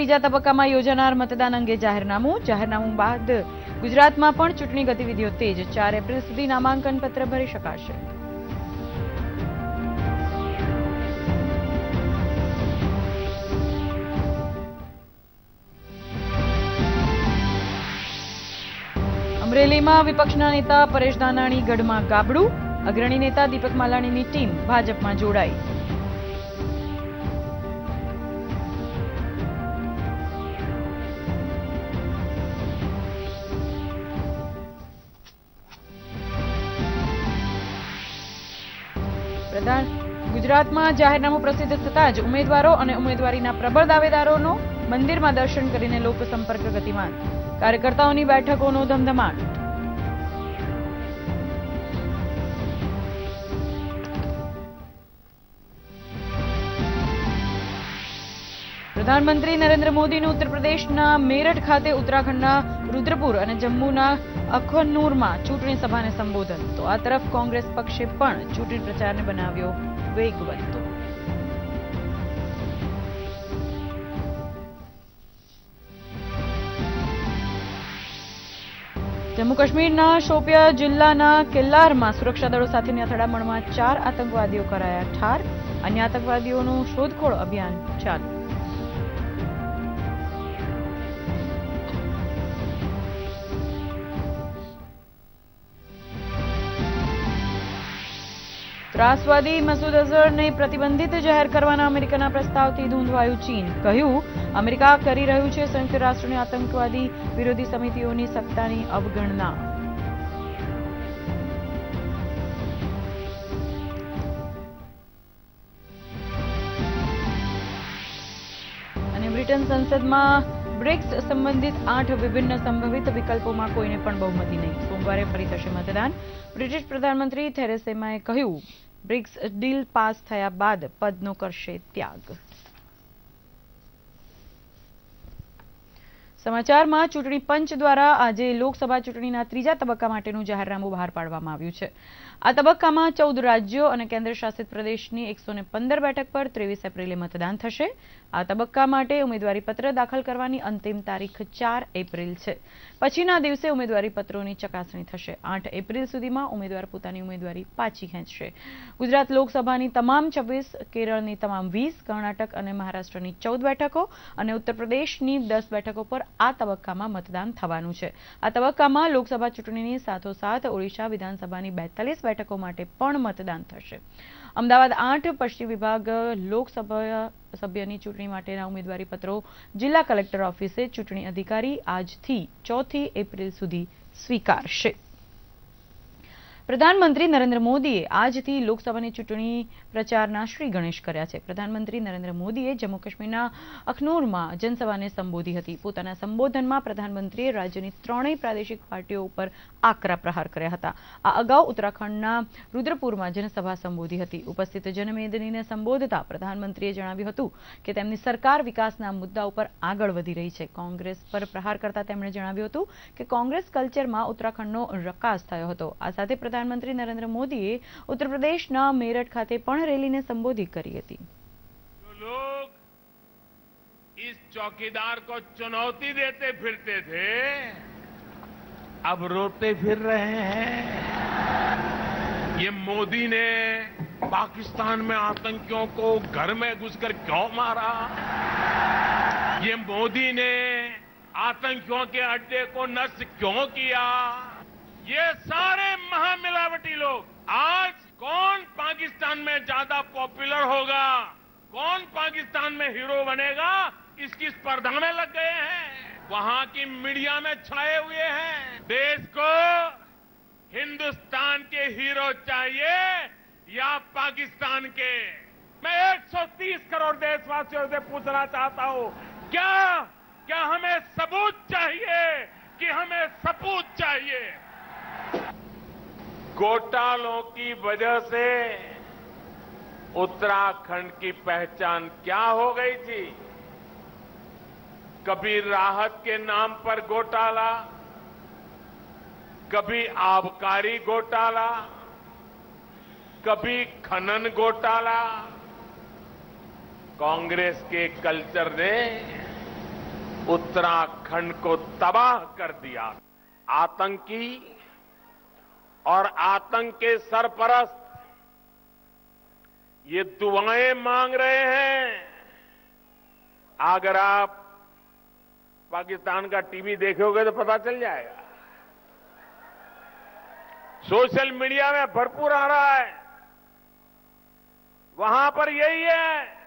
ત્રીજા તબક્કામાં યોજાનાર મતદાન અંગે જાહેરનામું. જાહેરનામું બાદ ગુજરાતમાં પણ ચૂંટણી ગતિવિધિઓ તેજ. ચાર એપ્રિલ સુધી નામાંકન પત્ર ભરી શકાશે. અમરેલીમાં વિપક્ષના નેતા પરેશ દાનાણી ગઢમાં ગાબડું. અગ્રણી નેતા દીપક માલાણીની ટીમ ભાજપમાં જોડાઈ. પ્રધાન ગુજરાતમાં જાહેરનામું પ્રસિદ્ધ થતાં જ ઉમેદવારો અને ઉમેદવારીના પ્રબળ દાવેદારોનો મંદિરમાં દર્શન કરીને લોકસંપર્ક ગતિમાન. કાર્યકર્તાઓની બેઠકોનો ધમધમાટ. પ્રધાનમંત્રી નરેન્દ્ર મોદીનું ઉત્તર પ્રદેશના મેરઠ ખાતે ઉત્તરાખંડના રુદ્રપુર અને જમ્મુના અખનૂરમાં ચૂંટણી સભાને સંબોધન. તો આ તરફ કોંગ્રેસ પક્ષે પણ ચૂંટણી પ્રચારને બનાવ્યો વેગવંતો જમ્મુ કાશ્મીરના શોપિયા જિલ્લાના કિલ્લારમાં સુરક્ષા દળો સાથેની અથડામણમાં ચાર આતંકવાદીઓ કરાયા ઠાર. અન્ય આતંકવાદીઓનું શોધખોળ અભિયાન ચાલુ. ત્રાસવાદી મસૂદ અઝહરને પ્રતિબંધિત જાહેર કરવાના અમેરિકાના પ્રસ્તાવથી ધૂંધવાયું ચીન. કહ્યું, અમેરિકા કરી રહ્યું છે સંયુક્ત રાષ્ટ્રની આતંકવાદી વિરોધી સમિતિઓની સત્તાની અવગણના. અને બ્રિટન સંસદમાં બ્રિક્સ સંબંધિત આઠ વિભિન્ન સંભવિત વિકલ્પોમાં કોઈને પણ બહુમતી નહીં. સોમવારે ફરી થશે મતદાન. બ્રિટિશ પ્રધાનમંત્રી થેરેસેમાએ કહ્યું બ્રિક્સ ડીલ પાસ થયા બાદ પદનો કરશે ત્યાગ. સમાચારમાં ચૂંટણી પંચ દ્વારા આજે લોકસભા ચૂંટણીના ત્રીજા તબક્કા માટેનું જાહેરનામું બહાર પાડવામાં આવ્યું છે. આ તબક્કામાં ચૌદ રાજ્યો અને કેન્દ્ર શાસિત પ્રદેશની એકસો બેઠક પર ત્રેવીસ એપ્રિલે મતદાન થશે. આ તબક્કા માટે ઉમેદવારીપત્ર દાખલ કરવાની અંતિમ તારીખ ચાર એપ્રિલ છે. પછીના દિવસે ઉમેદવારીપત્રોની ચકાસણી થશે. આઠ એપ્રિલ સુધીમાં ઉમેદવાર પોતાની ઉમેદવારી પાછી ખેંચશે. ગુજરાત લોકસભાની તમામ છવ્વીસ, કેરળની તમામ વીસ, કર્ણાટક અને મહારાષ્ટ્રની ચૌદ બેઠકો અને ઉત્તર પ્રદેશની દસ બેઠકો પર આ તબક્કામાં મતદાન થવાનું છે. આ તબક્કામાં લોકસભા ચૂંટણીની સાથોસાથ ઓડિશા વિધાનસભાની બેતાલીસ બેઠકો માટે પણ મતદાન થશે. અમદાવાદ આઠ, પશ્ચિમ વિભાગ, લોકસભા સભ્યની ચૂંટણી માટેના ઉમેદવારી પત્રો જિલ્લા કલેક્ટર ઓફિસે ચૂંટણી અધિકારી આજથી ચોથી એપ્રિલ સુધી સ્વીકારશે. પ્રધાનમંત્રી નરેન્દ્ર મોદીએ આજથી લોકસભાની ચૂંટણી પ્રચારના શ્રી ગણેશ કર્યા છે. પ્રધાનમંત્રી નરેન્દ્ર મોદીએ જમ્મુ કાશ્મીરના અખનૂરમાં જનસભાને સંબોધી હતી. પોતાના સંબોધનમાં પ્રધાનમંત્રીએ રાજ્યની ત્રણેય પ્રાદેશિક પાર્ટીઓ ઉપર આકરા પ્રહાર કર્યા હતા. આ અગાઉ ઉત્તરાખંડના રુદ્રપુરમાં જનસભા સંબોધી હતી. ઉપસ્થિત જનમેદનીને સંબોધતા પ્રધાનમંત્રીએ જણાવ્યું હતું કે તેમની સરકાર વિકાસના મુદ્દા ઉપર આગળ વધી રહી છે. કોંગ્રેસ પર પ્રહાર કરતા તેમણે જણાવ્યું હતું કે કોંગ્રેસ કલ્ચરમાં ઉત્તરાખંડનો રકાસ થયો હતો. આ સાથે પ્રધાનમંત્રી નરેન્દ્ર મોદીએ ઉત્તર પ્રદેશના મેરઠ ખાતે પણ રેલીને સંબોધિત કરી હતી जो लोग इस चौकीदार को चुनौती देते फिरते थे अब रोते फिर रहे हैं ये मोदी ने पाकिस्तान में आतंकियों को घर में घुसकर क्यों मारा ये मोदी ने आतंकियों के अड्डे को नष्ट क्यों किया ये सारे महामिलावटी लोग, आज कौन पाकिस्तान में ज़्यादा पॉपुलर होगा? कौन पाकिस्तान में हीरो बनेगा? इसकी स्पर्धा में लग गए हैं। वहाँ की मीडिया में छाए हुए हैं। देश को हिंदुस्तान के हीरो चाहिए या पाकिस्तान के? मैं 130 करोड़ देशवासियों से पूछना चाहता हूँ, क्या क्या हमें सबूत चाहिए कि हमें सपूत चाहिए? घोटालों की वजह से उत्तराखंड की पहचान क्या हो गई थी? कभी राहत के नाम पर घोटाला, कभी आबकारी घोटाला, कभी खनन घोटाला। कांग्रेस के कल्चर ने उत्तराखंड को तबाह कर दिया। आतंकी और आतंक के सरपरस्त। ये दुआएँ मांग रहे हैं। अगर आप पाकिस्तान का टीवी देखोगे तो पता चल जाएगा। सोशल मीडिया में भरपूर आ रहा है। वहाँ पर यही है।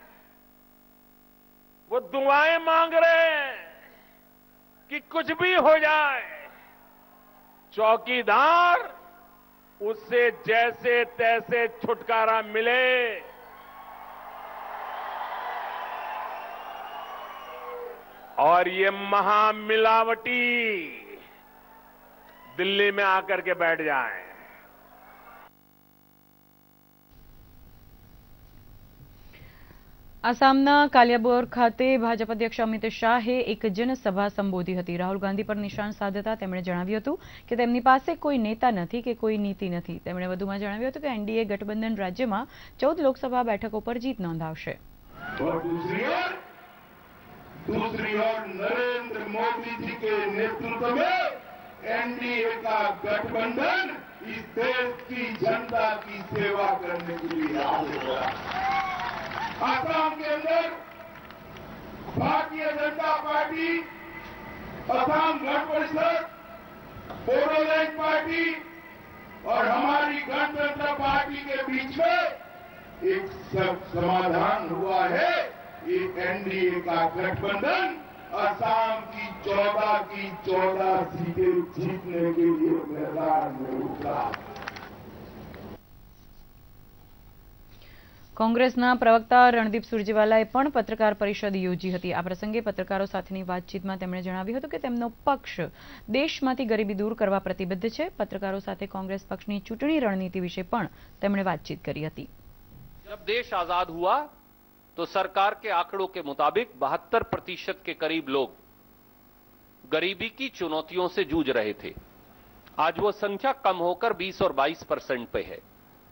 वो दुआएँ मांग रहे हैं कि कुछ भी हो जाए। चौकीदार उससे जैसे तैसे छुटकारा मिले। और ये महामिलावटी दिल्ली में आकर के बैठ जाएँ। આસામના કાલિયાબોર ખાતે ભાજપ અધ્યક્ષ અમિત શાહે એક જનસભા સંબોધી હતી. રાહુલ ગાંધી પર નિશાન સાધતા તેમણે જણાવ્યું હતું કે તેમની પાસે કોઈ નેતા નથી કે કોઈ નીતિ નથી. તેમણે વધુમાં જણાવ્યું હતું કે એનડીએ ગઠબંધન રાજ્યમાં ચૌદ લોકસભા બેઠકો પર જીત નોંધાવશે. મોદી કે નેતૃત્વ એનડીએ કા ગઠબંધન इस देश की जनता की सेवा करने के लिए आगे बढ़ा आसाम के अंदर भारतीय जनता पार्टी, आसाम गण परिषद, बोडोलैंड पार्टी और हमारी गणतंत्र पार्टी के बीच में एक सब समाधान हुआ है। ये एनडीए का गठबंधन असम की चौदह की चौदह सीटें जीतने के लिए मैदान में उतरा કોંગ્રેસના પ્રવક્તા રણદીપ સુરજેવાલાએ પણ પત્રકાર પરિષદ યોજી હતી આ પ્રસંગે પત્રકારો સાથેની વાતચીતમાં તેમણે જણાવ્યું હતું કે તેમનો પક્ષ દેશમાંથી ગરીબી દૂર કરવા પ્રતિબદ્ધ છે પત્રકારો સાથે કોંગ્રેસ પક્ષની ચૂંટણી રણનીતિ વિશે પણ તેમણે વાતચીત કરી હતી जब देश आजाद हुआ तो सरकार के आंकड़ों के मुताबिक बहत्तर प्रतिशत के करीब लोग गरीबी की चुनौतियों से जूझ रहे थे। आज वो संख्या कम होकर 20 और 22 परसेंट पे है।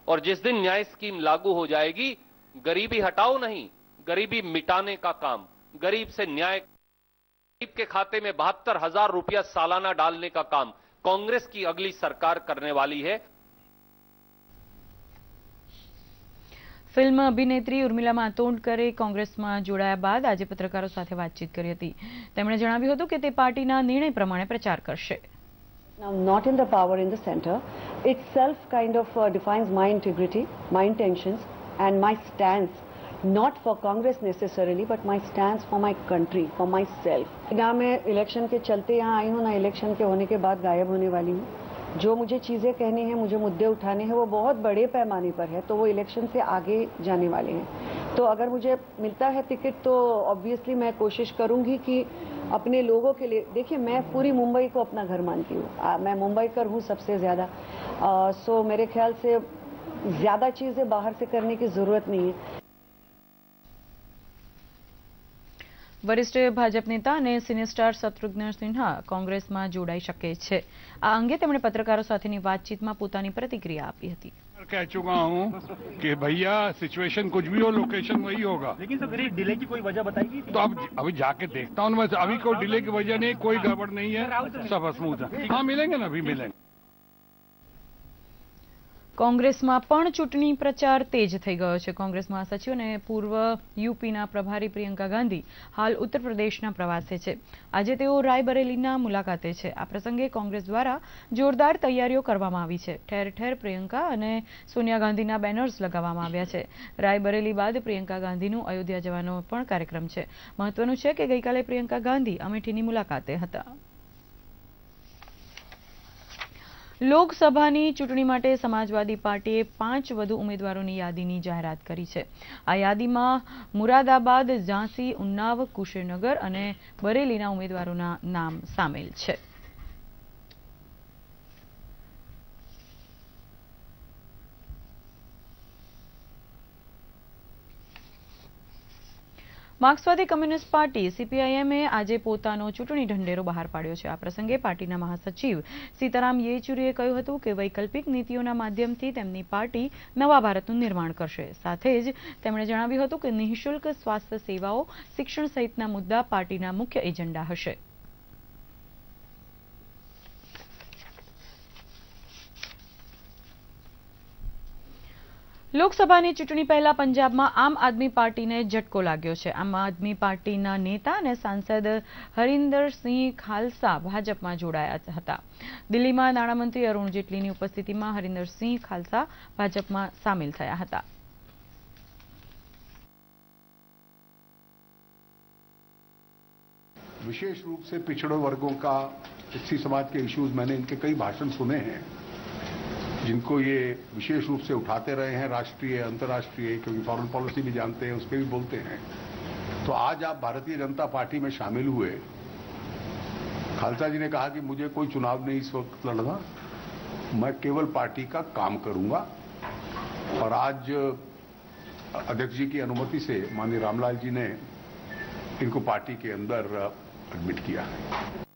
और जिस दिन न्याय स्कीम लागू हो जाएगी, गरीबी हटाओ नहीं, गरीबी मिटाने का काम, गरीब से न्याय, गरीब के खाते में बहत्तर हज़ार रुपया सालाना डालने का काम कांग्रेस की अगली सरकार करने वाली है। ફિલ્મ અભિનેત્રી ઉર્મિલા માતોંડકરે કોંગ્રેસમાં જોડાયા બાદ આજે પત્રકારો સાથે વાતચીત કરી હતી તેમણે જણાવ્યું હતું કે તે પાર્ટીના નિર્ણય પ્રમાણે પ્રચાર કરશે Now, not in the power in the center, itself kind of uh, defines my integrity, my intentions, and my stance, not for Congress necessarily, but my stance for my country, for myself. ना मैं election के चलते यहाँ आई हूँ ना election के होने के बाद गायब होने वाली हूँ जो मुझे चीज़ें कहनी है, मुझे मुद्दे उठाने हैं, वो बहुत बड़े पैमाने पर है तो वो इलेक्शन से आगे जाने वाले हैं। तो अगर मुझे मिलता है टिकट तो ऑब्वियसली मैं कोशिश करूँगी कि अपने लोगों के लिए देखिए, मैं पूरी मुंबई को अपना घर मानती हूँ। मैं मुंबई कर हूँ सबसे ज़्यादा। सो मेरे ख्याल से ज़्यादा चीज़ें बाहर से करने की ज़रूरत नहीं है। વરિષ્ઠ ભાજપ નેતા અને સિને સ્ટાર શત્રુઘ્ન સિન્હા કોંગ્રેસમાં જોડાઈ શકે છે આ અંગે તેમણે પત્રકારો સાથેની વાતચીતમાં પોતાની પ્રતિક્રિયા આપી હતી कह चुका हूँ कि भैया सिचुएशन कुछ भी हो लोकेशन वही होगा लेकिन सर मेरी डिले की कोई वजह बताएगी तो अब अभी जाके देखता हूँ मैं अभी कोई डिले की वजह नहीं कोई गड़बड़ नहीं है सब स्मूथ है हाँ मिलेंगे ना अभी मिलेंगे કોંગ્રેસમાં પણ ચૂંટણી પ્રચાર તેજ થઈ ગયો છે. કોંગ્રેસ મહાસચિવ અને પૂર્વ યુપીના પ્રભારી પ્રિયંકા ગાંધી હાલ ઉત્તર પ્રદેશના પ્રવાસે છે. આજે તેઓ રાયબરેલીના મુલાકાતે છે. આ પ્રસંગે કોંગ્રેસ દ્વારા જોરદાર તૈયારીઓ કરવામાં આવી છે. ઠેર ઠેર પ્રિયંકા અને સોનિયા ગાંધીના બેનર્સ લગાવવામાં આવ્યા છે. રાયબરેલી બાદ પ્રિયંકા ગાંધીનું અયોધ્યા જવાનો પણ કાર્યક્રમ છે. મહત્વનું છે કે ગઈકાલે પ્રિયંકા ગાંધી અમેઠીની મુલાકાતે હતા. લોકસભાની ચૂંટણી માટે સમાજવાદી પાર્ટીએ પાંચ વધુ ઉમેદવારોની યાદીની જાહેરાત કરી છે. આ યાદીમાં મુરાદાબાદ, ઝાંસી, ઉન્નાવ, કુશીનગર અને બરેલીના ઉમેદવારોના નામ સામેલ છે. માર્ક્સવાદી કમ્યુનિસ્ટ પાર્ટી સીપીઆઈએમએ આજે પોતાનો ચૂંટણી ઢંઢેરો બહાર પાડ્યો છે. આ પ્રસંગે પાર્ટીના મહાસચિવ સીતારામ યેચુરીએ કહ્યું હતું કે વૈકલ્પિક નીતિઓના માધ્યમથી તેમની પાર્ટી નવા ભારતનું નિર્માણ કરશે. સાથે જ તેમણે જણાવ્યું હતું કે નિઃશુલ્ક સ્વાસ્થ્ય સેવાઓ શિક્ષણ સહિતના મુદ્દા પાર્ટીના મુખ્ય એજન્ડા હશે. લોકસભાની ચૂંટણી પહેલા પંજાબમાં આમ આદમી પાર્ટીને ઝટકો લાગ્યો છે આમ આદમી પાર્ટીના નેતા અને સાંસદ હરિન્દરસિંહ ખાલસા ભાજપમાં જોડાયા હતા દિલ્હીમાં નાણામંત્રી અરુણ જેટલીની ઉપસ્થિતિમાં હરિન્દરસિંહ ખાલસા ભાજપમાં સામેલ થયા હતા विशेष रूप से पिछड़े वर्गों का एससी समाज के इश्यूज मैंने इनके कई भाषण सुने हैं जिनको ये विशेष रूप से उठाते रहे हैं राष्ट्रीय, अंतर्राष्ट्रीय, क्योंकि फॉरेन पॉलिसी भी जानते हैं उस पर भी बोलते हैं। तो आज आप भारतीय जनता पार्टी में शामिल हुए। खालसा जी ने कहा कि मुझे कोई चुनाव नहीं इस वक्त लड़ना मैं केवल पार्टी का काम करूँगा। और आज अध्यक्ष जी की अनुमति से माननीय रामलाल जी ने इनको पार्टी के अंदर एडमिट किया है।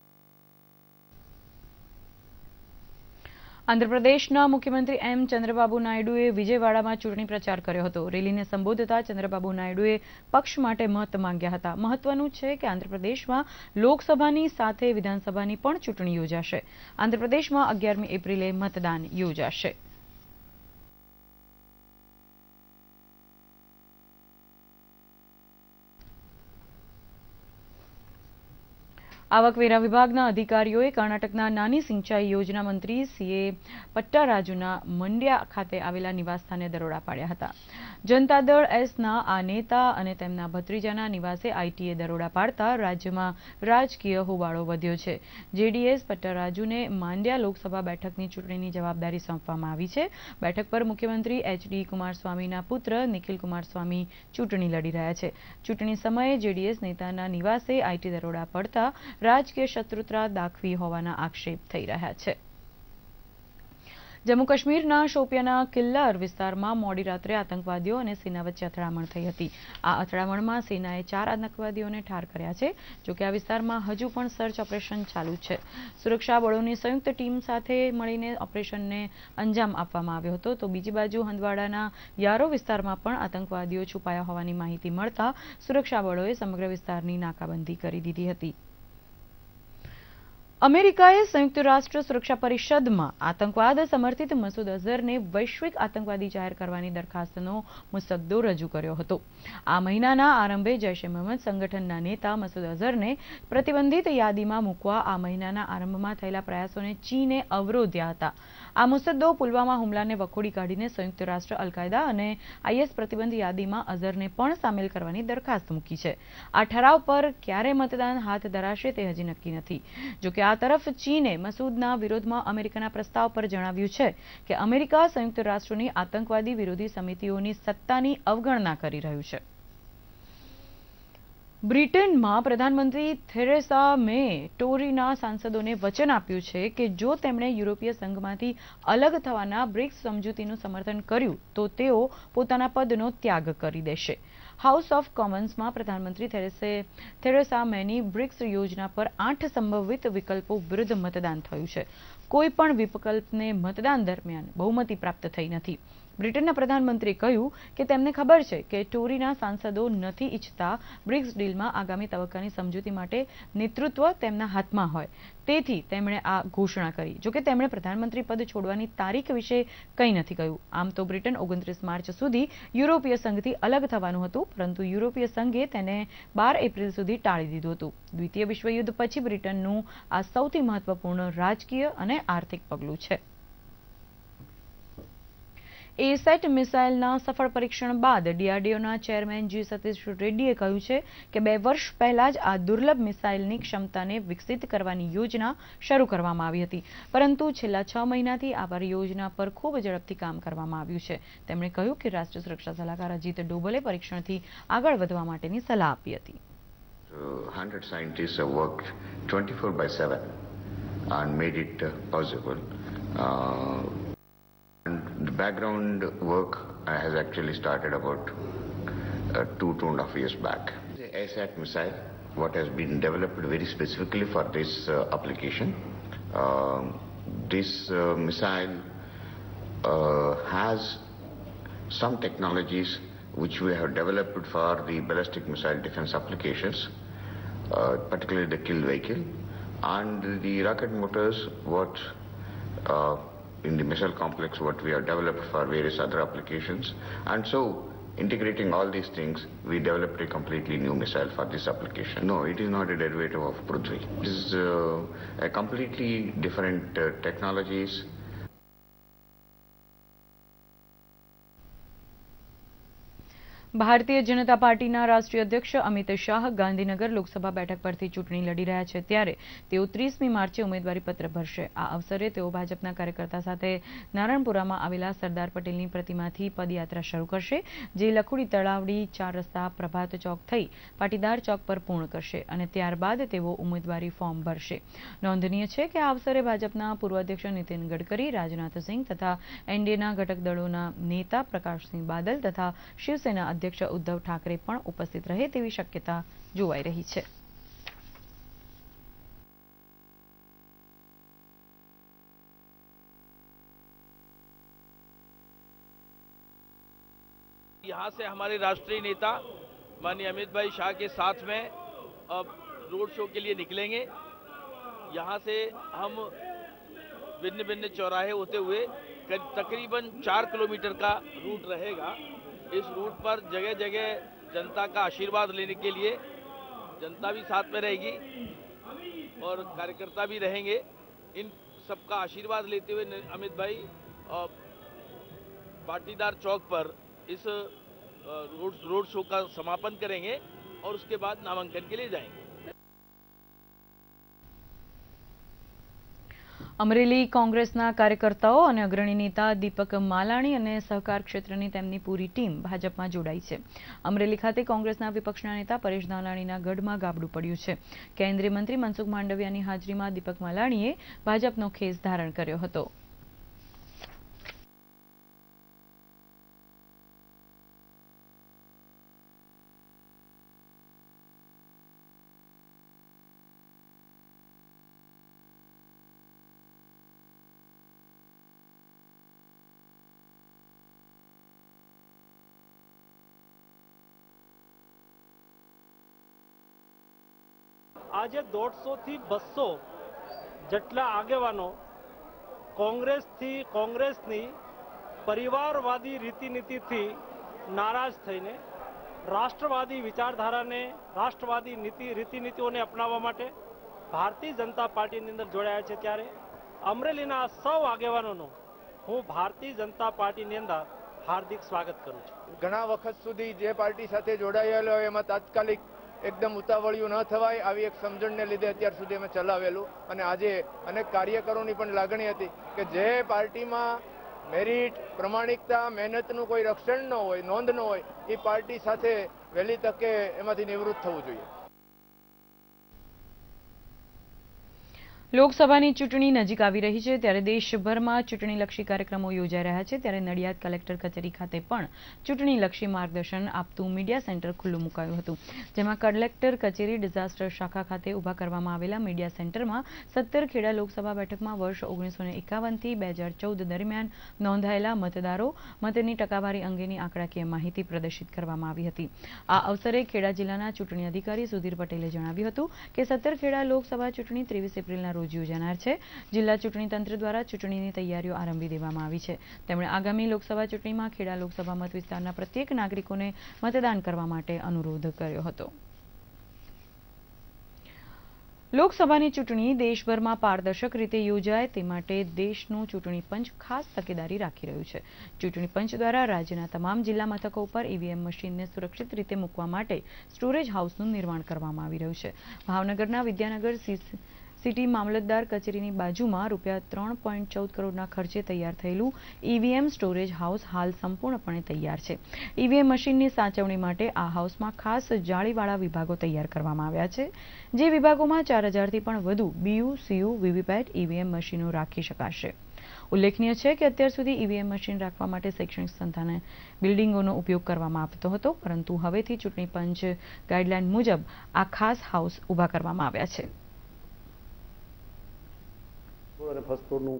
આંધ્રપ્રદેશના મુખ્યમંત્રી એમ ચંદ્રબાબુ નાયડુએ વિજયવાડામાં ચૂંટણી પ્રચાર કર્યો હતો. રેલીને સંબોધતા ચંદ્રબાબુ નાયડુએ પક્ષ માટે મત માંગ્યા હતા. મહત્વનું છે કે આંધ્રપ્રદેશમાં લોકસભાની સાથે વિધાનસભાની પણ ચૂંટણી યોજાશે. આંધ્રપ્રદેશમાં અગિયારમી એપ્રિલે મતદાન યોજાશે. આવકવેરા વિભાગના અધિકારીઓએ કર્ણાટકના નાની સિંચાઈ યોજના મંત્રી સીએ પટ્ટારાજુના મંડ્યા ખાતે આવેલા નિવાસસ્થાને દરોડા પાડ્યા હતા. જનતા દળ એસના આ નેતા અને તેમના ભત્રીજાના નિવાસે આઈટીએ દરોડા પાડતા રાજ્યમાં રાજકીય હોબાળો વધ્યો છે. જેડીએસ પટ્ટારાજુને માંડ્યા લોકસભા બેઠકની ચૂંટણીની જવાબદારી સોંપવામાં આવી છે. બેઠક પર મુખ્યમંત્રી એચડી કુમારસ્વામીના પુત્ર નિખિલ કુમારસ્વામી ચૂંટણી લડી રહ્યા છે. ચૂંટણી સમયે જેડીએસ નેતાના નિવાસે આઈટી દરોડા પડતા રાજકીય શત્રુતા દાખવી હોવાના આક્ષેપ થઈ રહ્યા છે. જમ્મુ કાશ્મીરના શોપિયાના કિલ્લાર વિસ્તારમાં મોડી રાત્રે આતંકવાદીઓ અને સેના વચ્ચે અથડામણ થઈ હતી. આ અથડામણમાં સેનાએ ચાર આતંકવાદીઓને ઠાર કર્યા છે, જોકે આ વિસ્તારમાં હજુ પણ સર્ચ ઓપરેશન ચાલુ છે. સુરક્ષા બળોની સંયુક્ત ટીમ સાથે મળીને ઓપરેશનને અંજામ આપવામાં આવ્યો હતો, તો બીજી બાજુ હંદવાડાના યારો વિસ્તારમાં પણ આતંકવાદીઓ છુપાયા હોવાની માહિતી મળતા સુરક્ષા બળોએ સમગ્ર વિસ્તારની નાકાબંધી કરી દીધી હતી. અમેરિકાએ સંયુક્ત રાષ્ટ્ર સુરક્ષા પરિષદમાં આતંકવાદ સમર્થિત મસૂદ અઝહરને વૈશ્વિક આતંકવાદી જાહેર કરવાની દરખાસ્તનો મુસદ્દો રજૂ કર્યો હતો. આ મહિનાના આરંભે જૈશ એ મહંમદ સંગઠનના નેતા મસૂદ અઝહરને પ્રતિબંધિત યાદીમાં મૂકવા આ મહિનાના આરંભમાં થયેલા પ્રયાસોને ચીને અવરોધ્યા હતા. આ મુસદ્દો પુલવામા હુમલાને વખોડી કાઢીને સંયુક્ત રાષ્ટ્ર અલકાયદા અને આઈએસ પ્રતિબંધ યાદીમાં અઝરને પણ સામેલ કરવાની દરખાસ્ત મૂકી છે. આ ઠરાવ પર ક્યારે મતદાન હાથ ધરાશે તે હજી નક્કી નથી. જોકે આ તરફ ચીને મસૂદના વિરોધમાં અમેરિકાના પ્રસ્તાવ પર જણાવ્યું છે કે અમેરિકા સંયુક્ત રાષ્ટ્રોની આતંકવાદી વિરોધી સમિતિઓની સત્તાની અવગણના કરી રહ્યું છે. બ્રિટનમાં પ્રધાનમંત્રી થેરેસા મે ટોરીના સાંસદોને વચન આપ્યું છે કે જો તેમણે યુરોપીય સંઘમાંથી અલગ થવાના બ્રિક્સ સમજૂતીનું સમર્થન કર્યું, તો તેઓ પોતાના પદનો ત્યાગ કરી દેશે. હાઉસ ઓફ કોમન્સમાં પ્રધાનમંત્રી થેરેસે, થેરેસા મેની બ્રિક્સ યોજના પર આઠ સંભવિત વિકલ્પો વિરુદ્ધ મતદાન થયું છે. કોઈ પણ વિકલ્પને મતદાન દરમિયાન બહુમતી પ્રાપ્ત થઈ નથી. બ્રિટનના પ્રધાનમંત્રીએ કહ્યું કે તેમને ખબર છે કે ટોરીના સાંસદો નથી ઈચ્છતા બ્રિક્સ ડીલમાં આગામી તબક્કાની સમજૂતી માટે નેતૃત્વ તેમના હાથમાં હોય. તેથી તેમણે આ ઘોષણા કરી. જોકે તેમણે પ્રધાનમંત્રી પદ છોડવાની તારીખ વિશે કંઈ નથી કહ્યું. આમ તો બ્રિટન ઓગણત્રીસ માર્ચ સુધી યુરોપીય સંઘથી અલગ થવાનું હતું, પરંતુ યુરોપીય સંઘે તેને બાર એપ્રિલ સુધી ટાળી દીધું હતું. દ્વિતીય વિશ્વયુદ્ધ પછી બ્રિટનનું આ સૌથી મહત્વપૂર્ણ રાજકીય અને આર્થિક પગલું છે. એસેટ મિસાઇલના સફળ પરીક્ષણ બાદ ડીઆરડીઓના ચેરમેન જી સતીશ રેડ્ડીએ કહ્યું છે કે બે વર્ષ પહેલા જ આ દુર્લભ મિસાઇલની ક્ષમતાને વિકસિત કરવાની યોજના શરૂ કરવામાં આવી હતી પરંતુ છેલ્લા છ મહિનાથી આ પરિયોજના પર ખૂબ ઝડપથી કામ કરવામાં આવ્યું છે તેમણે કહ્યું કે રાષ્ટ્રીય સુરક્ષા સલાહકાર અજીત ડોભલે પરીક્ષણથી આગળ વધવા માટેની સલાહ આપી હતી Uh, 100 scientists have worked 24 by 7 and made it possible. Uh, and the background work has actually started about uh, two, two and a half years back. The ASAT missile, what has been developed very specifically for this uh, application. Um, this uh, missile uh, has some technologies which we have developed for the ballistic missile defense applications, uh, particularly the kill vehicle, and the rocket motors, what uh, in the missile complex, what we have developed for various other applications. And so, integrating all these things, we developed a completely new missile for this application. No, it is not a derivative of Prithvi. This is uh, a completely different uh, technologies Bharatiya Janata પાર્ટીના રાષ્ટ્રીય અધ્યક્ષ અમિત શાહ ગાંધીનગર લોકસભા બેઠક પરથી ચૂંટણી લડી રહ્યા છે. ત્યારે તેઓ ત્રીસમી માર્ચે ઉમેદવારી પત્ર ભરશે. આ અવસરે તેઓ ભાજપના કાર્યકર્તા સાથે નારણપુરામાં આવેલા સરદાર પટેલની પ્રતિમાથી પદયાત્રા શરૂ કરશે, જે લખુડી તળાવડી ચાર રસ્તા પ્રભાત ચોક થઈ પાટીદાર ચોક પર પૂર્ણ કરશે અને ત્યારબાદ તેઓ ઉમેદવારી ફોર્મ ભરશે. નોંધનીય છે કે આ અવસરે ભાજપના પૂર્વ અધ્યક્ષ નીતિન ગડકરી, રાજનાથસિંહ તથા એનડીએના ઘટક દળોના નેતા પ્રકાશસિંહ બાદલ તથા શિવસેના અધ્યક્ષ ઉદ્ધવ ઠાકરે પણ ઉપસ્થિત રહે તેવી શક્યતા જોવાઈ રહી છે यहाँ से हमारे राष्ट्रीय नेता माननीय अमित भाई शाह के साथ में अब रोड शो के लिए निकलेंगे यहाँ से हम भिन्न भिन्न चौराहे होते हुए करीब- तकरीबन चार किलोमीटर का रूट रहेगा इस रूट पर जगह जगह जनता का आशीर्वाद लेने के लिए जनता भी साथ में रहेगी और कार्यकर्ता भी रहेंगे। इन सबका आशीर्वाद लेते हुए अमित भाई, और पाटीदार चौक पर इस रोड रोड शो का समापन करेंगे और उसके बाद नामांकन के लिए जाएँगे। અમરેલી કોંગ્રેસના કાર્યકર્તાઓ અને અગ્રણી નેતા દીપક માલાણી અને સહકાર ક્ષેત્રની તેમની પૂરી ટીમ ભાજપમાં જોડાઈ છે. અમરેલી ખાતે કોંગ્રેસના વિપક્ષના નેતા પરેશ ધાનાણીના ગઢમાં ગાબડું પડ્યું છે. કેન્દ્રીય મંત્રી મનસુખ માંડવિયાની હાજરીમાં દીપક માલાણીએ ભાજપનો ખેસ ધારણ કર્યો હતો. આજે દોઢસો થી બસો જેટલા આગેવાનો કોંગ્રેસથી કોંગ્રેસની પરિવારવાદી રીતિનીતિથી નારાજ થઈને રાષ્ટ્રવાદી વિચારધારાને રાષ્ટ્રવાદી નીતિ રીતિનીતિઓને અપનાવવા માટે ભારતીય જનતા પાર્ટીની અંદર જોડાયા છે ત્યારે અમરેલીના સૌ આગેવાનોનું હું ભારતીય જનતા પાર્ટીની અંદર હાર્દિક સ્વાગત કરું છું. ઘણા વખત સુધી જે પાર્ટી સાથે જોડાયેલો એમાં તાત્કાલિક એકદમ ઉતાવળિયું ન થવાય આવી એક સમજણને લીધે અત્યાર સુધી અમે ચલાવેલું. અને આજે અનેક કાર્યકરોની પણ લાગણી હતી કે જે પાર્ટીમાં મેરિટ, પ્રમાણિકતા, મહેનતનું કોઈ રક્ષણ ન હોય, નોંધ ન હોય, એ પાર્ટી સાથે વહેલી તકે એમાંથી નિવૃત્ત થવું જોઈએ. લોકસભાની ચૂંટણી નજીક આવી રહી છે ત્યારે દેશભરમાં ચૂંટણીલક્ષી કાર્યક્રમો યોજાઈ રહ્યા છે ત્યારે નડિયાદ કલેક્ટર કચેરી ખાતે પણ ચૂંટણીલક્ષી માર્ગદર્શન આપતું મીડિયા સેન્ટર ખુલ્લું મુકાયું હતું. જેમાં કલેક્ટર કચેરી, ડિઝાસ્ટર શાખા ખાતે ઊભા કરવામાં આવેલા મીડિયા સેન્ટરમાં સત્તર ખેડા લોકસભા બેઠકમાં વર્ષ ઓગણીસો એકાવનથી બે હજાર ચૌદ દરમિયાન નોંધાયેલા મતદારો મતની ટકાવારી અંગેની આંકડાકીય માહિતી પ્રદર્શિત કરવામાં આવી હતી. આ અવસરે ખેડા જિલ્લાના ચૂંટણી અધિકારી સુધીર પટેલે જણાવ્યું હતું કે સત્તર ખેડા લોકસભા ચૂંટણી ત્રેવીસ એપ્રિલના રોજ યોજાનાર છે. જિલ્લા ચૂંટણી તંત્ર દ્વારા ચૂંટણીની તૈયારીઓ આરંભી દેવામાં આવી છે. તેમણે આગામી લોકસભા ચૂંટણીમાં ખેડા લોકસભા મત વિસ્તારના પ્રત્યેક નાગરિકોને મતદાન કરવા માટે અનુરોધ કર્યો હતો. લોકસભાની ચૂંટણી દેશભરમાં પારદર્શક રીતે યોજાય તે માટે દેશનું ચૂંટણી પંચ ખાસ તકેદારી રાખી રહ્યું છે. ચૂંટણી પંચ દ્વારા રાજ્યના તમામ જિલ્લા મથકો ઉપર ઈવીએમ મશીનને સુરક્ષિત રીતે મૂકવા માટે સ્ટોરેજ હાઉસનું નિર્માણ કરવામાં આવી રહ્યું છે. ભાવનગરના વિદ્યાનગર સિટી મામલતદાર કચેરીની બાજુમાં રૂપિયા ત્રણ પોઈન્ટ ચૌદ કરોડના ખર્ચે તૈયાર થયેલું ઈવીએમ સ્ટોરેજ હાઉસ હાલ સંપૂર્ણપણે તૈયાર છે. ઈવીએમ મશીનની સાચવણી માટે આ હાઉસમાં ખાસ જાળીવાળા વિભાગો તૈયાર કરવામાં આવ્યા છે, જે વિભાગોમાં ચાર હજારથી પણ વધુ બીયુ, સીયુ, વીવીપેટ ઈવીએમ મશીનો રાખી શકાશે. ઉલ્લેખનીય છે કે અત્યાર સુધી ઈવીએમ મશીન રાખવા માટે શૈક્ષણિક સંસ્થાને બિલ્ડિંગોનો ઉપયોગ કરવામાં આવતો હતો, પરંતુ હવેથી ચૂંટણી પંચ ગાઈડલાઈન મુજબ આ ખાસ હાઉસ ઊભા કરવામાં આવ્યા છે. અને ફર્સ્ટ ફ્લોરનું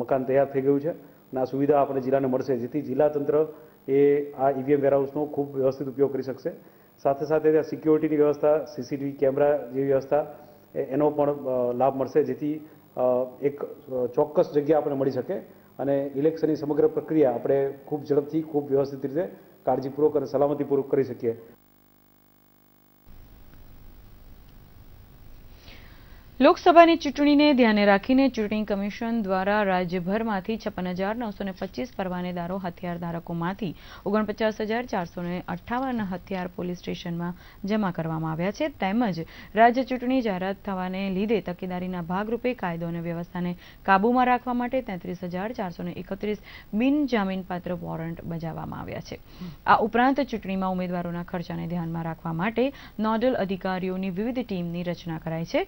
મકાન તૈયાર થઈ ગયું છે. અને આ સુવિધા આપણે જિલ્લાને મળશે, જેથી જિલ્લા તંત્ર એ આ ઈવીએમ વેરહાઉસનો ખૂબ વ્યવસ્થિત ઉપયોગ કરી શકશે. સાથે સાથે ત્યાં સિક્યોરિટીની વ્યવસ્થા સીસીટીવી કેમેરા જેવી વ્યવસ્થા એનો પણ લાભ મળશે, જેથી એક ચોક્કસ જગ્યા આપણે મળી શકે. અને ઇલેક્શનની સમગ્ર પ્રક્રિયા આપણે ખૂબ ઝડપથી, ખૂબ વ્યવસ્થિત રીતે કાળજીપૂર્વક અને સલામતીપૂર્વક કરી શકીએ. લોકસભાની ચૂંટણીને ધ્યાને રાખીને ચૂંટણી કમિશન દ્વારા રાજ્યભરમાંથી છપ્પન હજાર નવસો પચીસ પરવાનેદારો હથિયાર ધારકોમાંથી ઓગણપચાસ હજાર ચારસો અઠ્ઠાવન હથિયાર પોલીસ સ્ટેશનમાં જમા કરવામાં આવ્યા છે. તેમજ રાજ્ય ચૂંટણી જાહેરાત થવાને લીધે તકેદારીના ભાગરૂપે કાયદો અને વ્યવસ્થાને કાબૂમાં રાખવા માટે તેત્રીસ હજાર ચારસો ને એકત્રીસ બિનજામીનપાત્ર વોરંટ બજાવવામાં આવ્યા છે. આ ઉપરાંત ચૂંટણીમાં ઉમેદવારોના ખર્ચાને ધ્યાનમાં રાખવા માટે નોડલ અધિકારીઓની વિવિધ ટીમની રચના કરાઈ છે.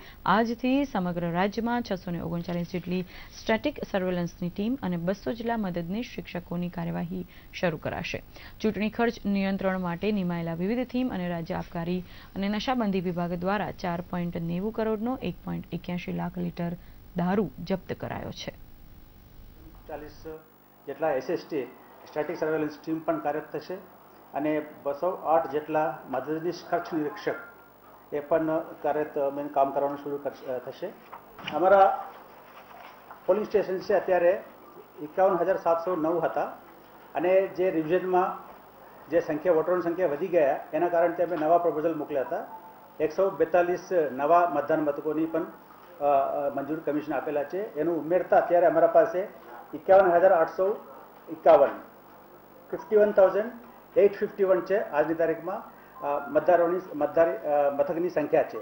આજથી સમગ્ર રાજ્યમાં છસો ઓગણચાલીસ જેટલી સ્ટેટિક સર્વેલન્સની ટીમ અને બસો જેટલા મદદનીશ શિક્ષકોની કાર્યવાહી શરૂ કરાશે. ચૂંટણી ખર્ચ નિયંત્રણ માટે નિમાયેલા વિવિધ થીમ અને રાજ્ય આબકારી અને નશાબંધી વિભાગ દ્વારા ચાર પોઈન્ટ નેવું કરોડનો એક પોઈન્ટ એક્યાસી લાખ લીટર દારૂ જપ્ત કરાયો છે. જેટલા એસએસટી સ્ટેટિક સર્વેલન્સ ટીમ પણ કાર્યરત થશે અને બસો આઠ જેટલા મદદનીશ ખર્ચ નિરીક્ષક એ પણ કાર્યરત કામ કરવાનું શરૂ થશે. અમારા પોલીસ સ્ટેશન છે અત્યારે એકાવન હજાર સાતસો નવ હતા અને જે રિવિઝનમાં જે સંખ્યા, વોટરોની સંખ્યા વધી ગયા, એના કારણથી અમે નવા પ્રપોઝલ મોકલ્યા હતા. એકસો બેતાલીસ નવા મતદાન મથકોની પણ મંજૂર કમિશન આપેલા છે. એનું ઉમેરતા અત્યારે અમારા પાસે એકાવન હજાર આઠસો એકાવન. Fifty one thousand eight fifty one છે આજની તારીખમાં. મતદારોની મતદાર મથકની સંખ્યા છે.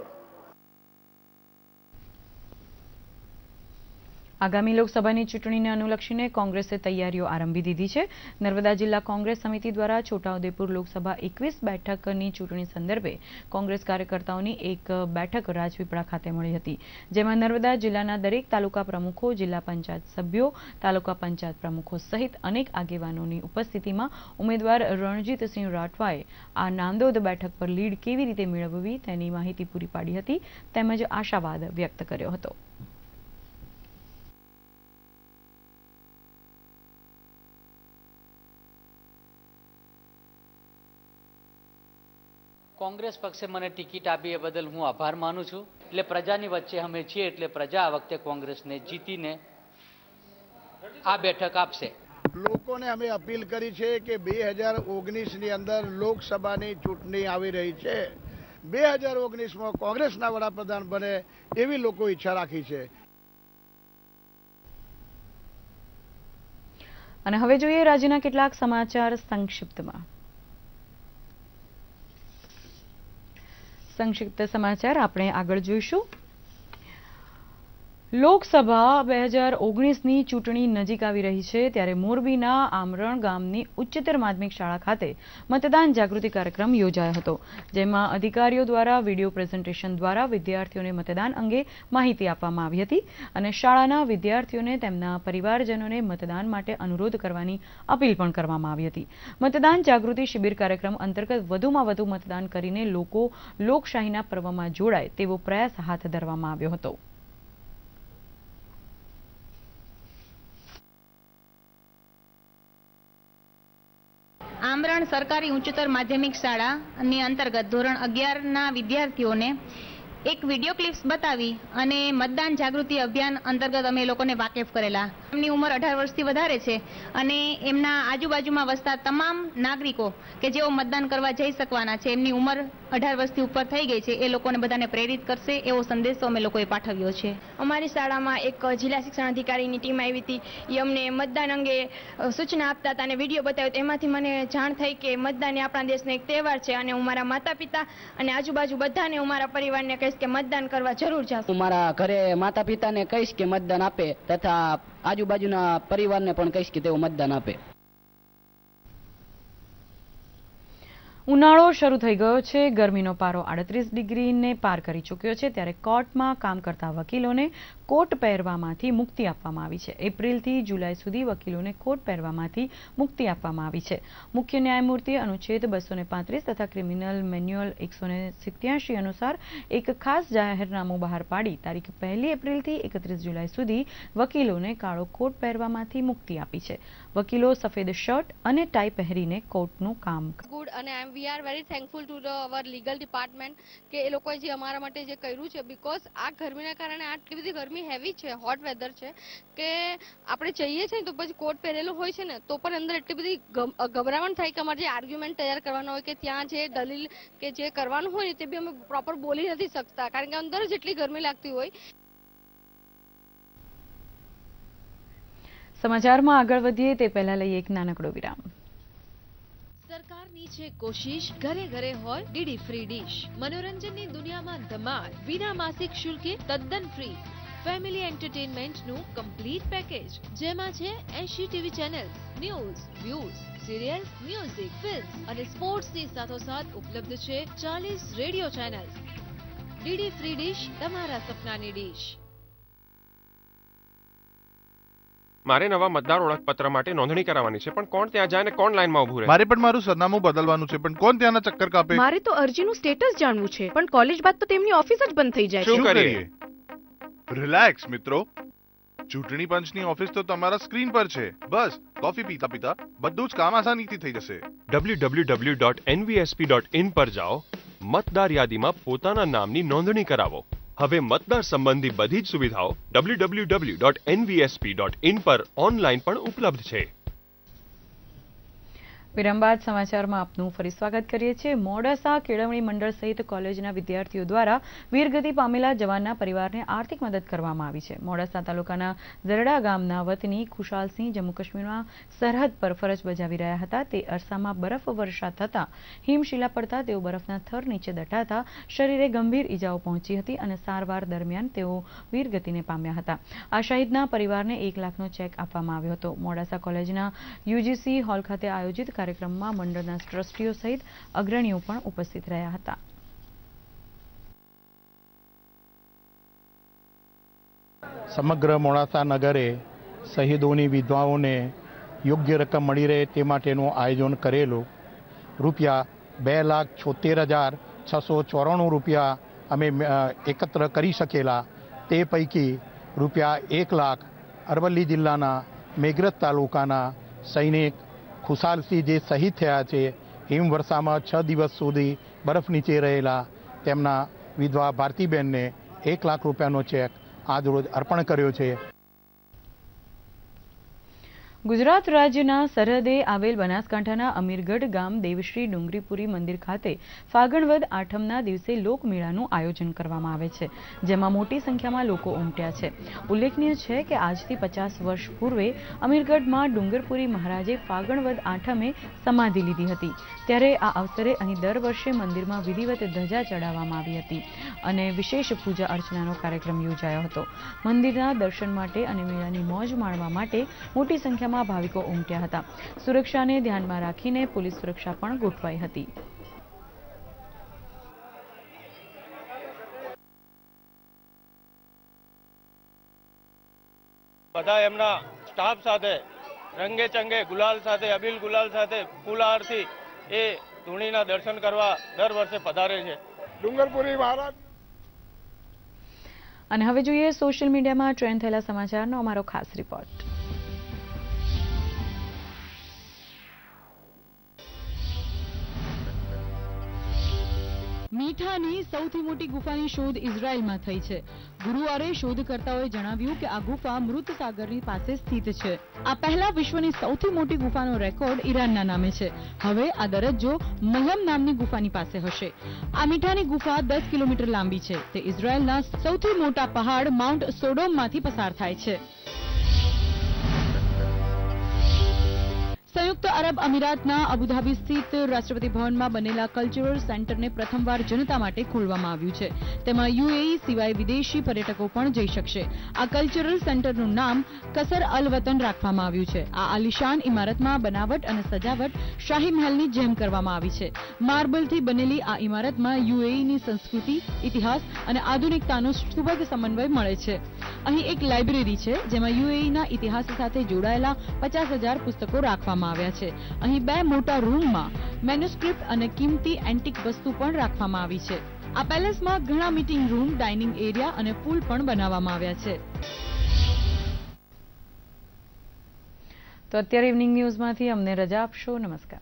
આગામી લોકસભાની ચૂંટણીને અનુલક્ષીને કોંગ્રેસે તૈયારીઓ આરંભી દીધી છે. નર્મદા જિલ્લા કોંગ્રેસ સમિતિ દ્વારા છોટાઉદેપુર લોકસભા એકવીસ બેઠકની ચૂંટણી સંદર્ભે કોંગ્રેસ કાર્યકર્તાઓની એક બેઠક રાજપીપળા ખાતે મળી હતી, જેમાં નર્મદા જિલ્લાના દરેક તાલુકા પ્રમુખો, જિલ્લા પંચાયત સભ્યો, તાલુકા પંચાયત પ્રમુખો સહિત અનેક આગેવાનોની ઉપસ્થિતિમાં ઉમેદવાર રણજીતસિંહ રાઠવાએ આ નાંદોદ બેઠક પર લીડ કેવી રીતે મેળવવી તેની માહિતી પૂરી પાડી હતી, તેમજ આશાવાદ વ્યક્ત કર્યો હતો. કોંગ્રેસ પક્ષે મને ટિકિટ આપી એ બદલ હું આભાર માનું છું. એટલે પ્રજાની વચ્ચે અમે છીએ એટલે પ્રજા આ વખતે કોંગ્રેસને જીતીને આ બેઠક આપશે. લોકોને અમે અપીલ કરી છે કે બે હજાર ઓગણીસની અંદર લોકસભાની ચૂંટણી આવી રહી છે. બે હજાર ઓગણીસમાં કોંગ્રેસના વડાપ્રધાન બને એવી લોકો ઈચ્છા રાખી છે. અને હવે જોઈએ રાજ્યના કેટલાક સમાચાર સંક્ષિપ્તમાં. સંક્ષિપ્ત સમાચાર આપણે આગળ જોઈશું. લોકસભા બે હજાર ઓગણીસની ચૂંટણી નજીક આવી રહી છે ત્યારે મોરબીના આમરણ ગામની ઉચ્ચતર માધ્યમિક શાળા ખાતે મતદાન જાગૃતિ કાર્યક્રમ યોજાયો હતો, જેમાં અધિકારીઓ દ્વારા વીડિયો પ્રેઝન્ટેશન દ્વારા વિદ્યાર્થીઓને મતદાન અંગે માહિતી આપવામાં આવી હતી અને શાળાના વિદ્યાર્થીઓને તેમના પરિવારજનોને મતદાન માટે અનુરોધ કરવાની અપીલ પણ કરવામાં આવી હતી. મતદાન જાગૃતિ શિબિર કાર્યક્રમ અંતર્ગત વધુમાં વધુ મતદાન કરીને લોકો લોકશાહીના પર્વમાં જોડાય તેવો પ્રયાસ હાથ ધરવામાં આવ્યો હતો. આમરણ સરકારી ઉચ્ચતર માધ્યમિક શાળાની અંતર્ગત ધોરણ અગિયારના વિદ્યાર્થીઓને એક વીડિયો ક્લિપ્સ બતાવી અને મતદાન જાગૃતિ અભિયાન અંતર્ગત અમે લોકોને વાકેફ કરેલા. એમની ઉંમર અઢાર વર્ષથી વધારે છે અને એમના આજુબાજુમાં વસતા તમામ નાગરિકો કે જેઓ મતદાન કરવા જઈ શકવાના છે, એમની ઉંમર અઢાર વર્ષથી ઉપર થઈ ગઈ છે, એ લોકોને બધાને પ્રેરિત કરશે એવો સંદેશો અમે લોકોએ પાઠવ્યો છે. અમારી શાળામાં એક જિલ્લા શિક્ષણ અધિકારીની ટીમ આવી હતી. એ અમને મતદાન અંગે સૂચના આપતા હતા અને વીડિયો બતાવ્યો એમાંથી મને જાણ થઈ કે મતદાન એ આપણા દેશનો એક તહેવાર છે અને હું મારા માતા પિતા અને આજુબાજુ બધાને, હું મારા પરિવારને કહીશ કે મતદાન કરવા જરૂર જાવ હું મારા ઘરે માતા પિતાને કહીશ કે મતદાન આપે તથા આજુબાજુના પરિવારને પણ કહીશ કે તેઓ મતદાન આપે. ઉનાળો શરૂ થઈ ગયો છે. ગરમીનો પારો આડત્રીસ ડિગ્રીને પાર કરી ચૂક્યો છે. ત્યારે કોર્ટમાં કામ કરતા વકીલોને કોટ પહેરવામાંથી મુક્તિ આપવામાં આવી છે. એપ્રિલથી જુલાઈ સુધી વકીલોને કોટ પહેરવામાંથી મુક્તિ આપવામાં આવી છે. મુખ્ય ન્યાયમૂર્તિ અનુચ્છેદ બસો પાંત્રીસ તથા ક્રિમિનલ મેન્યુઅલ એકસો સિત્યાસી અનુસાર એક ખાસ જાહેરનામું બહાર પાડી તારીખ પહેલી એપ્રિલથી એકત્રીસ જુલાઈ સુધી વકીલોને કાળો કોટ પહેરવામાંથી મુક્તિ આપી છે. વકીલો સફેદ શર્ટ અને ટાઈ પહેરીને કોર્ટનું કામ ગુડ અને I we are very thankful to the our legal department કે એ લોકોએ જે અમારા માટે જે કર્યું છે બિકોઝ આ ગરમીના કારણે આટલી બધી ગરમી હેવી છે હોટ વેધર છે, કે આપણે જઈએ છીએ તો પછી કોટ પહેરેલો હોય છે ને, તો પણ અંદર એટલી બધી ગભરામણ થાય કે અમારે જે આર્ગ્યુમેન્ટ તૈયાર કરવાનો હોય કે ત્યાં જે દલીલ કે જે કરવાનું હોય તે બી અમે પ્રોપર બોલી નથી શકતા, કારણ કે અંદર જ એટલી ગરમી લાગતી હોય. સમાચારમાં આગળ વધીએ તે પહેલા લઈએ એક નાનકડો વિરામ. છે કોશિશ ઘરે ઘરે હોય ડીડી ફ્રી ડીશ. મનોરંજનની દુનિયામાં ધમાલ, વિના માસિક શુલ્કે તદ્દન ફ્રી. ફેમિલી એન્ટરટેનમેન્ટનું કમ્પ્લીટ પેકેજ. જેમાં છે એસી TV channels, news, views serial music, film અને સ્પોર્ટ્સની સાથોસાથ ઉપલબ્ધ છે 40 radio channels. DD free dish તમારા સપનાની ડીશ. મારે નવા મતદાર ઓળખપત્ર માટે નોંધણી કરાવવાની છે પણ કોણ ત્યાં જાય ને કોણ લાઈનમાં ઉભું રહે? મારે પણ મારું સરનામું બદલવાનું છે પણ કોણ ત્યાંના ચક્કર કાપે? મારે તો અરજીનું સ્ટેટસ જાણવું છે પણ કોલેજ બાદ તો તેમની ઓફિસ જ બંધ થઈ જાય શું કરીએ? રિલેક્સ મિત્રો. ચૂંટણી પંચની ઓફિસ તો તમારા સ્ક્રીન પર છે. બસ કોફી પીતા પીતા બધું જ કામ આસાનીથી થઈ જશે. www.nvsp.in પર જાઓ મતદાર યાદીમાં પોતાના નામની નોંધણી કરાવો. હવે મતદાર સંબંધી બધી જ સુવિધાઓ www.nvsp.in પર ઓનલાઈન પણ ઉપલબ્ધ છે. વિરામ સમાચારમાં આપનું ફરી સ્વાગત કરીએ છીએ. મોડાસા કેળવણી મંડળ સહિત કોલેજના વિદ્યાર્થીઓ દ્વારા વીરગતિ પામેલા જવાનના પરિવારને આર્થિક મદદ કરવામાં આવી છે. મોડાસા તાલુકાના ઝરડા ગામના વતની ખુશાલસિંહ જમ્મુ કાશ્મીરમાં સરહદ પર ફરજ બજાવી રહ્યા હતા. તે અરસામાં બરફ વર્ષા થતાં હિમશિલા પડતા તેઓ બરફના થર નીચે દટાતા શરીરે ગંભીર ઈજાઓ પહોંચી હતી અને સારવાર દરમિયાન તેઓ વીરગતિને પામ્યા હતા. આ શહીદના પરિવારને એક લાખનો ચેક આપવામાં આવ્યો હતો. મોડાસા કોલેજના યુજીસી હોલ ખાતે આયોજિત કાર્યક્રમમાં મંડળના ટ્રસ્ટીઓ સહિત અગ્રણીઓ પણ ઉપસ્થિત રહ્યા હતા. સમગ્ર મોડાસા નગરે શહીદોની વિધવાઓને યોગ્ય રકમ મળી રહે તે માટેનું આયોજન કરેલું. રૂપિયા બે લાખ છોતેર હજાર છસો ચોરાણું રૂપિયા અમે એકત્ર કરી શકેલા. તે પૈકી રૂપિયા એક લાખ અરવલ્લી જિલ્લાના મેઘરજ તાલુકાના સૈનિક ખુશાલસિંહ જે શહીદ થયા છે, હિમવર્ષામાં છ દિવસ સુધી બરફ નીચે રહેલા તેમના વિધવા ભારતીબેનને એક લાખ રૂપિયાનો ચેક આજરોજ અર્પણ કર્યો છે. ગુજરાત રાજ્યના સરહદે આવેલ બનાસકાંઠાના અમીરગઢ ગામ દેવશ્રી ડુંગરીપુરી મંદિર ખાતે ફાગણવદ આઠમના દિવસે લોકમેળાનું આયોજન કરવામાં આવે છે, જેમાં મોટી સંખ્યામાં લોકો ઉમટ્યા છે. ઉલ્લેખનીય છે કે આજથી પચાસ વર્ષ પૂર્વે અમીરગઢમાં ડુંગરપુરી મહારાજે ફાગણવદ આઠમે સમાધિ લીધી હતી. ત્યારે આ અવસરે અહીં દર વર્ષે મંદિરમાં વિધિવત ધજા ચડાવવામાં આવી હતી અને વિશેષ પૂજા અર્ચનાનો કાર્યક્રમ યોજાયો હતો. મંદિરના દર્શન માટે અને મેળાની મોજ માણવા માટે મોટી સંખ્યામાં ભાવિકો ઉમટ્યા હતા. સુરક્ષાને ધ્યાનમાં રાખીને પોલીસ સુરક્ષા પણ ગોઠવાઈ હતી. બધા એમના સ્ટાફ સાથે રંગે ચંગે ગુલાલ સાથે અબીલ ગુલાલ સાથે ફૂલહારથી એ ધૂણીના દર્શન કરવા દર વર્ષે પધારે છે. ડુંગરપુરી મહારાજ. અને હવે જોઈએ સોશિયલ મીડિયામાં ટ્રેન્ડ થયેલા સમાચારનો અમારો ખાસ રિપોર્ટ. મીઠાની સૌથી મોટી ગુફાની શોધ ઇઝરાયલમાં થઈ છે. ગુરુવારે શોધકર્તાઓએ જણાવ્યું કે આ ગુફા મૃત સાગરની પાસે સ્થિત છે. આ પહેલા વિશ્વની સૌથી મોટી ગુફાનો રેકોર્ડ ઈરાનના નામે છે. હવે આ દરજ્જો મલમ નામની ગુફાની પાસે હશે. આ મીઠાની ગુફા દસ કિલોમીટર લાંબી છે. તે ઇઝરાયલના સૌથી મોટા પહાડ માઉન્ટ સોડોમમાંથી પસાર થાય છે. સંયુક્ત અરબ અમીરાતના અબુધાબી સ્થિત રાષ્ટ્રપતિ ભવનમાં બનેલા કલ્ચરલ સેન્ટરને પ્રથમવાર જનતા માટે ખોલવામાં આવ્યું છે. તેમાં યુએઈ સિવાય વિદેશી પર્યટકો પણ જઈ શકશે. આ કલ્ચરલ સેન્ટરનું નામ કસર અલ વતન રાખવામાં આવ્યું છે. આ આલિશાન ઇમારતમાં બનાવટ અને સજાવટ શાહી મહેલની જેમ કરવામાં આવી છે. માર્બલથી બનેલી આ ઇમારતમાં યુએઈની સંસ્કૃતિ, ઇતિહાસ અને આધુનિકતાનો સુભગ સમન્વય મળે છે. અહીં એક લાઇબ્રેરી છે, જેમાં યુએઈના ઇતિહાસ સાથે જોડાયેલા પચાસ હજાર પુસ્તકો રાખવામાં આવ્યા છે. અહીં બે મોટા રૂમમાં મેન્યુસ્ક્રિપ્ટ અને કિંમતી એન્ટિક વસ્તુ પણ રાખવામાં આવી છે. આ પેલેસમાં ઘણા મીટિંગ રૂમ, ડાઇનિંગ એરિયા અને પુલ પણ બનાવવામાં આવ્યા છે. તો અત્યારે ઇવનિંગ ન્યૂઝમાંથી અમને રજા આપશો. નમસ્કાર.